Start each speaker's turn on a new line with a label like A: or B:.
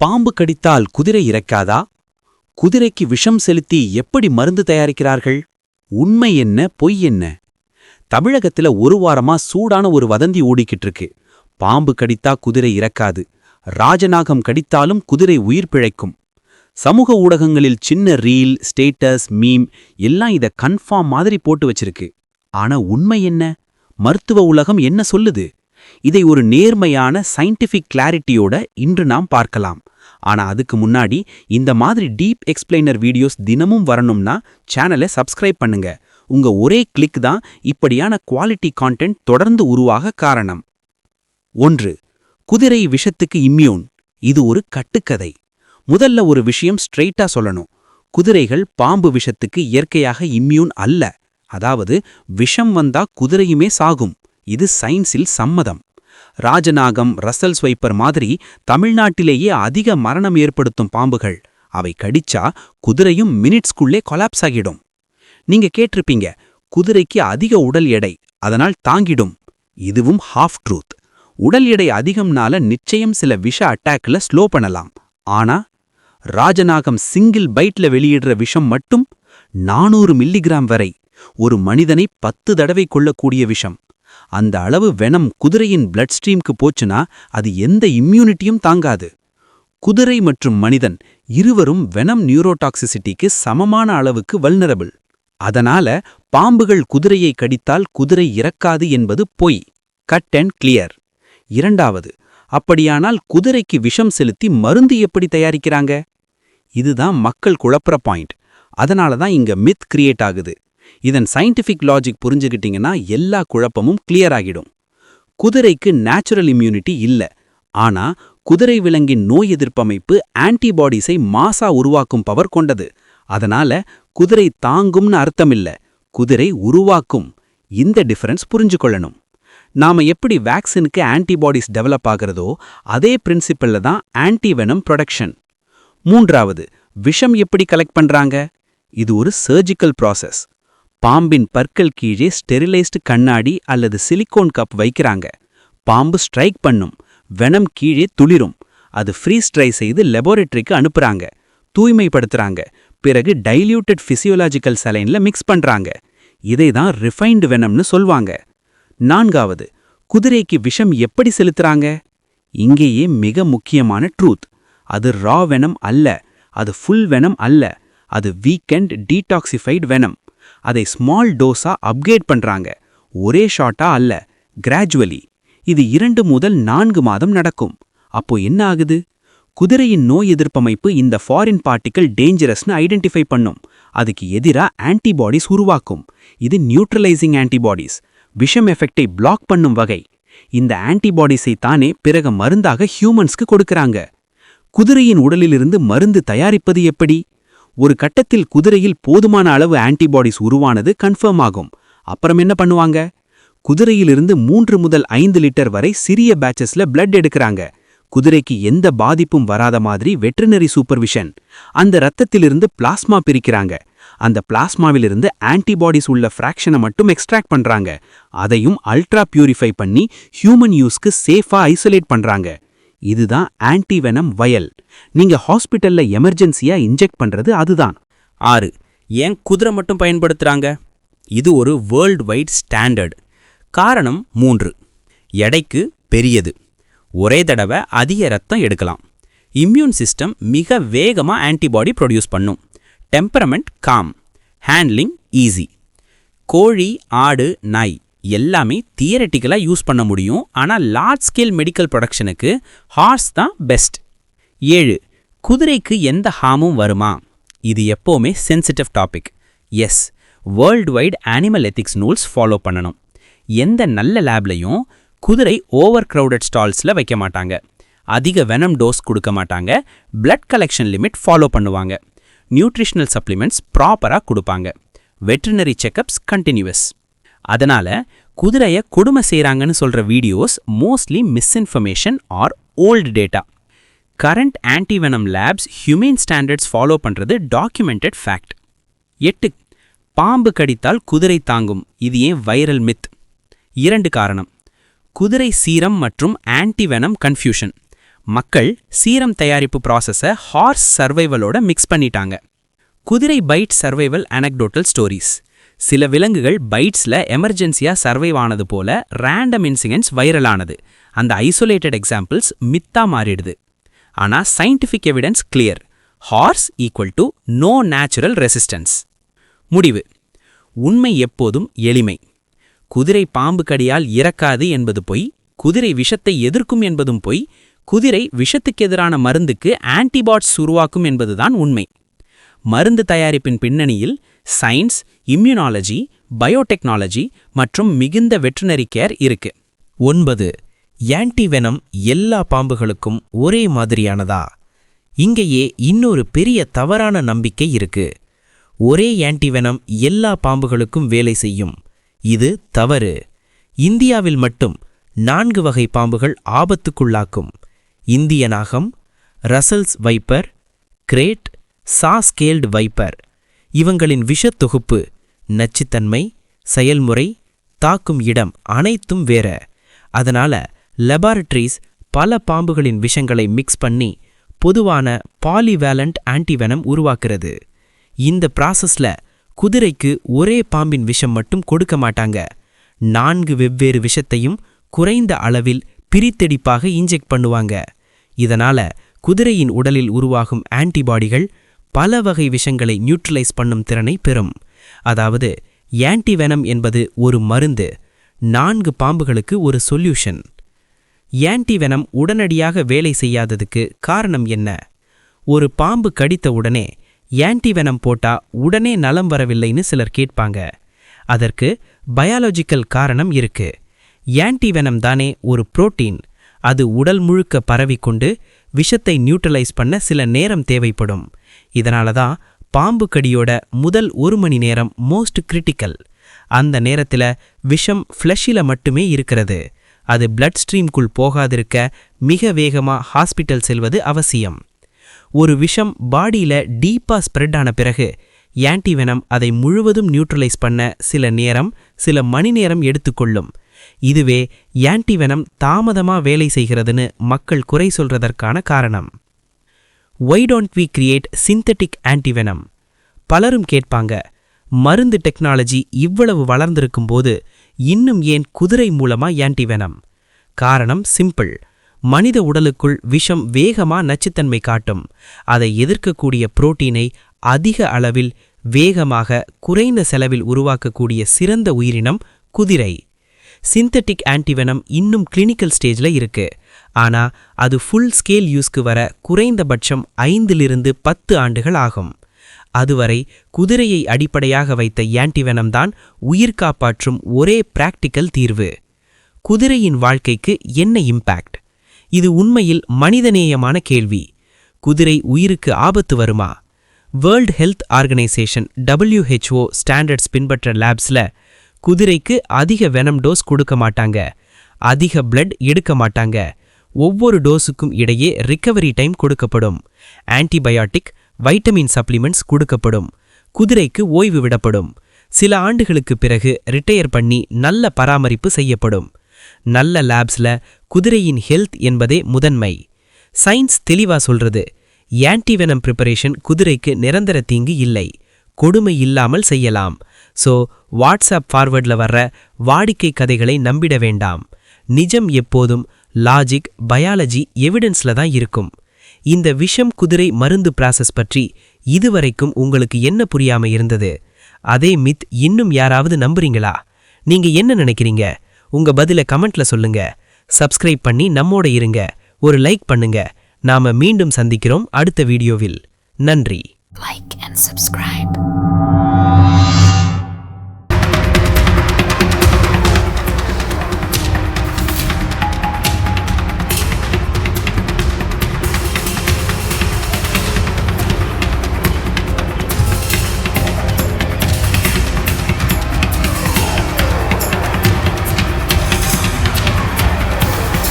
A: பாம்பு கடித்தால் குதிரை இறக்காதா? குதிரைக்கு விஷம் செலுத்தி எப்படி மருந்து தயாரிக்கிறார்கள்? உண்மை என்ன பொய் என்ன? தமிழகத்துல ஒரு வாரமா சூடான ஒரு வதந்தி ஓடிக்கிட்டு இருக்கு பாம்பு கடித்தா குதிரை இறக்காது. ராஜநாகம் கடித்தாலும் குதிரை உயிர் பிழைக்கும். சமூக ஊடகங்களில் சின்ன ரீல் ஸ்டேட்டஸ் மீம் எல்லாம் இத கன்ஃபார்ம் மாதிரி போட்டு வச்சிருக்கு. ஆனா உண்மை என்ன? மருத்துவ உலகம் என்ன சொல்லுது? இதை ஒரு நேர்மையான சயின்டிஃபிக் கிளாரிட்டியோட இன்று நாம் பார்க்கலாம். ஆனா அதுக்கு முன்னாடி இந்த மாதிரி டீப் எக்ஸ்பிளைனர் வீடியோஸ் தினமும் வரணும்னா சேனலை சப்ஸ்கிரைப் பண்ணுங்க. உங்க ஒரே கிளிக் தான் இப்படியான குவாலிட்டி கான்டென்ட் தொடர்ந்து உருவாக காரணம். ஒன்று குதிரை விஷத்துக்கு இம்யூன் இது ஒரு கட்டுக்கதை. முதல்ல ஒரு விஷயம் ஸ்ட்ரெயிட்டா சொல்லணும். குதிரைகள் பாம்பு விஷத்துக்கு இயற்கையாக இம்யூன் அல்ல. அதாவது விஷம் வந்தா குதிரையுமே சாகும். இது சயின்ஸில் சம்மதம். ராஜநாகம் ரசல் ஸ்வைப்பர் மாதிரி தமிழ்நாட்டிலேயே அதிக மரணம் ஏற்படுத்தும் பாம்புகள். அவை கடிச்சா குதிரையும் மினிட்ஸ்குள்ளே கொலாப்ஸ் ஆகிடும். நீங்க கேட்டிருப்பீங்க குதிரைக்கு அதிக உடல் எடை அதனால் தாங்கிடும். இதுவும் ஹாஃப் ட்ரூத் உடல் எடை அதிகம்னால நிச்சயம் சில விஷ அட்டாக்ல ஸ்லோ பண்ணலாம். ஆனா ராஜநாகம் சிங்கிள் பைட்ல வெளியிடுற விஷம் மட்டும் நானூறு மில்லிகிராம் வரை ஒரு மனிதனை பத்து தடவை கொள்ளக்கூடிய விஷம். அந்த அளவு வெனம் குதிரையின் பிளட் ஸ்ட்ரீம்க்கு போச்சுனா அது எந்த இம்யூனிட்டியும் தாங்காது. குதிரை மற்றும் மனிதன் இருவரும் வெனம் நியூரோடாக்சிசிட்டிக்கு சமமான அளவுக்கு வல்னரபிள் அதனால பாம்புகள் குதிரையை கடித்தால் குதிரை இறக்காது என்பது பொய். கட் அண்ட் கிளியர் இரண்டாவது அப்படியானால் குதிரைக்கு விஷம் செலுத்தி மருந்து எப்படி தயாரிக்கிறாங்க? இதுதான் மக்கள் குழப்புற பாயிண்ட் அதனால தான் இங்க மித் கிரியேட் ஆகுது. இதன் சயின்டிஃபிக் லாஜிக் புரிஞ்சுக்கிட்டீங்கன்னா எல்லா குழப்பமும் கிளியர் ஆகிடும். குதிரைக்கு நேச்சுரல் இம்யூனிட்டி இல்ல. ஆனா குதிரை விலங்கின் நோய் எதிர்ப்பமைப்பு ஆன்டிபாடிஸை மாசா உருவாக்கும் பவர் கொண்டது. அதனால குதிரை தாங்கும்னு அர்த்தமில்ல குதிரை உருவாக்கும். இந்த டிஃபரன்ஸ் புரிஞ்சுக்கொள்ளணும் நாம எப்படி வேக்சினுக்கு ஆன்டிபாடிஸ் டெவலப் ஆகிறதோ அதே பிரின்சிபல்ல தான் ஆன்டிவெனம் ப்ரொடக்ஷன் மூன்றாவது விஷம் எப்படி கலெக்ட் பண்றாங்க? இது ஒரு சர்ஜிக்கல் ப்ராசஸ் பாம்பின் பற்கள் கீழே ஸ்டெரிலைஸ்டு கண்ணாடி அல்லது சிலிக்கோன் கப் வைக்கிறாங்க. பாம்பு ஸ்ட்ரைக் பண்ணும். வெனம் கீழே துளிரும். அது ஃப்ரீஸ் ட்ரை செய்து லெபோரட்டரிக்கு அனுப்புறாங்க. தூய்மைப்படுத்துறாங்க. பிறகு டைல்யூட்டட் ஃபிசியோலாஜிக்கல் சலைன்ல மிக்ஸ் பண்றாங்க. இதை தான் ரிஃபைன்டு வெனம்னு சொல்வாங்க. நான்காவது குதிரைக்கு விஷம் எப்படி செலுத்துறாங்க? இங்கேயே மிக முக்கியமான ட்ரூத் அது ரா வெனம் அல்ல. அது ஃபுல் வெனம் அல்ல. அது வீக்கெண்ட் டீடாக்சிஃபைட் வெனம். அதை ஸ்மால் டோஸா அப்கிரேட் பண்றாங்க. ஒரே ஷாட்டா அல்ல கிராஜுவலி இது இரண்டு முதல் நான்கு மாதம் நடக்கும். அப்போ என்ன ஆகுது? குதிரையின் நோய் எதிர்ப்பமைப்பு இந்த ஃபாரின் பார்ட்டிக்கல் டேஞ்சரஸ்னு ஐடென்டிஃபை பண்ணும். அதுக்கு எதிரா ஆன்டிபாடிஸ் உருவாக்கும். இது நியூட்ரலைசிங் ஆன்டிபாடிஸ் விஷம் எஃபெக்டை பிளாக் பண்ணும் வகை. இந்த ஆன்டிபாடிஸை தானே பிறகு மருந்தாக ஹியூமன்ஸ்க்கு கொடுக்கறாங்க. குதிரையின் உடலிலிருந்து மருந்து தயாரிப்பது எப்படி? ஒரு கட்டத்தில் குதிரையில் போதுமான அளவு ஆன்டிபாடிஸ் உருவானது கன்ஃபார்ம் ஆகும். அப்புறம் என்ன பண்ணுவாங்க? குதிரையிலிருந்து மூன்று முதல் ஐந்து லிட்டர் வரை சிறிய பேச்சஸ்ல பிளட் எடுக்கறாங்க. குதிரைக்கு எந்த பாதிப்பும் வராத மாதிரி வெட்ரினரி சூப்பர்விஷன். அந்த ரத்தத்திலிருந்து பிளாஸ்மா பிரிக்கிறாங்க. அந்த பிளாஸ்மாவிலிருந்து ஆன்டிபாடிஸ் உள்ள ஃப்ராக்ஷனை மட்டும் எக்ஸ்ட்ராக்ட் பண்றாங்க. அதையும் அல்ட்ரா பியூரிஃபை பண்ணி ஹியூமன் யூஸ்க்கு சேஃபா ஐசோலேட் பண்றாங்க. இதுதான் ஆன்டிவெனம் வயல். நீங்க ஹாஸ்பிட்டல்ல எமர்ஜென்சியா இன்ஜெக்ட் பண்றது அதுதான்.
B: ஆறு ஏன் குதிரை மட்டும் பயன்படுத்துறாங்க? இது ஒரு வேர்ல்டு வைட் ஸ்டாண்டர்ட் காரணம் மூன்று எடைக்கு பெரியது. ஒரே தடவை அதிக ரத்தம் எடுக்கலாம். இம்யூன் சிஸ்டம் மிக வேகமாக ஆன்டிபாடி ப்ரொடியூஸ் பண்ணும். டெம்பரமெண்ட் காம் ஹேண்ட்லிங் ஈஸி கோழி ஆடு நாய். எல்லாமே தியரட்டிக்கலாக யூஸ் பண்ண முடியும். ஆனால் லார்ஜ் ஸ்கேல் மெடிக்கல் ப்ரொடக்ஷனுக்கு ஹார்ஸ் தான் பெஸ்ட் ஏழு குதிரைக்கு எந்த ஹார்மும் வருமா? இது எப்போவுமே sensitive topic yes world wide animal ethics rules follow பண்ணணும். எந்த நல்ல லேப்லையும் குதிரை ஓவர் க்ரௌடட் ஸ்டால்ஸில் வைக்க மாட்டாங்க. அதிக வெனம் டோஸ் கொடுக்க மாட்டாங்க. பிளட் கலெக்ஷன் லிமிட் ஃபாலோ பண்ணுவாங்க. நியூட்ரிஷனல் சப்ளிமெண்ட்ஸ் ப்ராப்பராக கொடுப்பாங்க. வெட்ரினரி செக்கப்ஸ் கண்டினியூவஸ் அதனால் குதிரையை கொடுமை செய்கிறாங்கன்னு சொல்கிற videos mostly misinformation are old data current antivenom labs human standards follow பண்ணுறது டாக்குமெண்டட் ஃபேக்ட் எட்டு பாம்பு கடித்தால் குதிரை தாங்கும். இது ஏன் வைரல் மித் இரண்டு காரணம். குதிரை சீரம் மற்றும் ஆன்டிவெனம் கன்ஃபியூஷன்
C: மக்கள் சீரம் தயாரிப்பு ப்ராசஸை ஹார்ஸ் சர்வைவலோட மிக்ஸ் பண்ணிட்டாங்க. குதிரை பைட் சர்வைவல் அனக்டோட்டல் ஸ்டோரிஸ் சில விலங்குகள் பைட்ஸ்ல எமர்ஜென்சியா சர்வைவ் ஆனது போல ரேண்டம் இன்சிடென்ட்ஸ் வைரலானது அந்த ஐசோலேட்டட் எக்ஸாம்பிள்ஸ் மித்தா மாறிடுது. ஆனா scientific evidence clear horse equal to no natural resistance முடிவு. உண்மை எப்போதும் எளிமை. குதிரை பாம்பு கடியால் இறக்காது என்பது பொய் குதிரை விஷத்தை எதிர்க்கும் என்பதும் பொய் குதிரை விஷத்துக்கு எதிரான மருந்துக்கு ஆன்டிபாட்ஸ் உருவாக்கும் என்பதுதான் உண்மை. மருந்து தயாரிப்பின் பின்னணியில் சயின்ஸ் இம்யூனாலஜி பயோடெக்னாலஜி மற்றும் மிகுந்த வெட்டினரி கேர் இருக்கு.
A: ஒன்பது ஆன்டிவெனம் எல்லா பாம்புகளுக்கும் ஒரே மாதிரியானதா? இங்கேயே இன்னொரு பெரிய தவறான நம்பிக்கை இருக்கு. ஒரே ஆன்டிவெனம் எல்லா பாம்புகளுக்கும் வேலை செய்யும். இது தவறு. இந்தியாவில் மட்டும் நான்கு வகை பாம்புகள் ஆபத்துக்குள்ளாக்கும். இந்திய நாகம் Russell's viper krait saw scaled viper. இவங்களின் விஷத் தொகுப்பு நச்சுத்தன்மை செயல்முறை தாக்கும் இடம் அனைத்தும் வேற. அதனால லெபார்டரிஸ் பல பாம்புகளின் விஷங்களை மிக்ஸ் பண்ணி பொதுவான பாலிவேலண்ட் ஆன்டிவெனம் உருவாக்குறது. இந்த ப்ராசஸில் குதிரைக்கு ஒரே பாம்பின் விஷம் மட்டும் கொடுக்க மாட்டாங்க. நான்கு வெவ்வேறு விஷத்தையும் குறைந்த அளவில் பிரித்தெடிப்பாக இன்ஜெக்ட் பண்ணுவாங்க. இதனால குதிரையின் உடலில் உருவாகும் ஆன்டிபாடிகள் பல வகை விஷங்களை நியூட்ரலைஸ் பண்ணும் திறனை பெறும். அதாவது ஆன்டிவெனம் என்பது ஒரு மருந்து நான்கு பாம்புகளுக்கு ஒரு சொல்யூஷன் ஆன்டிவெனம் உடனடியாக வேலை செய்யாததுக்கு காரணம் என்ன? ஒரு பாம்பு கடித்த உடனே ஆன்டிவெனம் போட்டா உடனே நலம் வரவில்லைன்னு சிலர் கேட்பாங்க. அதற்கு பயாலஜிக்கல் காரணம் இருக்கு. ஆன்டிவெனம் தானே ஒரு புரோட்டீன் அது உடல் முழுக்க பரவிக்கொண்டு விஷத்தை நியூட்ரலைஸ் பண்ண சில நேரம் தேவைப்படும். இதனால தான் பாம்பு கடியோட முதல் ஒரு மணி நேரம் மோஸ்ட் கிரிட்டிக்கல் அந்த நேரத்தில் விஷம் ஃப்ளஷில் மட்டுமே இருக்கிறது. அது பிளட் ஸ்ட்ரீம்குள் போகாதிருக்க மிக வேகமாக ஹாஸ்பிட்டல் செல்வது அவசியம். ஒரு விஷம் பாடியில் டீப்பா ஸ்ப்ரெட் ஆன பிறகு ஆன்டிவெனம் அதை முழுவதும் நியூட்ரலைஸ் பண்ண சில நேரம் சில மணி நேரம் எடுத்துக்கொள்ளும். இதுவே ஆன்டிவெனம் தாமதமா வேலை செய்கிறதுன்னு மக்கள் குறை சொல்றதற்கான காரணம். Why don't we create synthetic antivenom பலரும் கேட்பாங்க மருந்து டெக்னாலஜி இவ்வளவு வளர்ந்திருக்கும் போது இன்னும் ஏன் குதிரை மூலமா ஆன்டிவெனம் காரணம் சிம்பிள் மனித உடலுக்குள் விஷம் வேகமா நச்சுத்தன்மை காட்டும். அதை எதிர்க்கக்கூடிய புரோட்டீனை அதிக அளவில் வேகமாக குறைந்த செலவில் உருவாக்கக்கூடிய சிறந்த உயிரினம் குதிரை. சிந்தட்டிக் ஆன்டிவெனம் இன்னும் கிளினிக்கல் ஸ்டேஜ்ல இருக்கு. ஆனா அது ஃபுல் ஸ்கேல் யூஸ்க்கு வர குறைந்தபட்சம் ஐந்திலிருந்து பத்து ஆண்டுகள் ஆகும். அதுவரை குதிரையை அடிப்படையாக வைத்த ஆன்டிவெனம் தான் உயிர் காப்பாற்றும் ஒரே பிராக்டிக்கல் தீர்வு. குதிரையின் வாழ்க்கைக்கு என்ன இம்பேக்ட் இது உண்மையில் மனிதநேயமான கேள்வி. குதிரை உயிருக்கு ஆபத்து வருமா? World Health Organization W H O standards பின்பற்ற லேப்ஸ்ல குதிரைக்கு அதிக வெனம் டோஸ் கொடுக்க மாட்டாங்க. அதிக பிளட் எடுக்க மாட்டாங்க. ஒவ்வொரு டோஸுக்கும் இடையே ரிக்கவரி டைம் கொடுக்கப்படும். ஆன்டிபயாட்டிக் வைட்டமின் சப்ளிமெண்ட்ஸ் கொடுக்கப்படும். குதிரைக்கு ஓய்வு விடப்படும். சில ஆண்டுகளுக்கு பிறகு ரிட்டையர் பண்ணி நல்ல பராமரிப்பு செய்யப்படும். நல்ல லேப்ஸ்ல குதிரையின் ஹெல்த் என்பதே முதன்மை. சயின்ஸ் தெளிவா சொல்றது ஆன்டிவெனம் ப்ரிப்பரேஷன் குதிரைக்கு நிரந்தர தீங்கு இல்லை. கொடுமை இல்லாமல் செய்யலாம். ஸோ வாட்ஸ்அப் ஃபார்வர்டில் வர்ற வாடிக்கை கதைகளை நம்பிட வேண்டாம். நிஜம் எப்போதும் லாஜிக் பயாலஜி எவிடன்ஸில் தான் இருக்கும். இந்த விஷம் குதிரை மருந்து ப்ராசஸ் பற்றி இதுவரைக்கும் உங்களுக்கு என்ன புரியாம இருந்தது? அதே மித் இன்னும் யாராவது நம்புறீங்களா? நீங்க என்ன நினைக்கிறீங்க? உங்க பதில கமெண்ட்ல சொல்லுங்க. சப்ஸ்கிரைப் பண்ணி நம்மோட இருங்க. ஒரு லைக் பண்ணுங்க. நாம மீண்டும் சந்திக்கிறோம் அடுத்த வீடியோவில். நன்றி.
D: Like and subscribe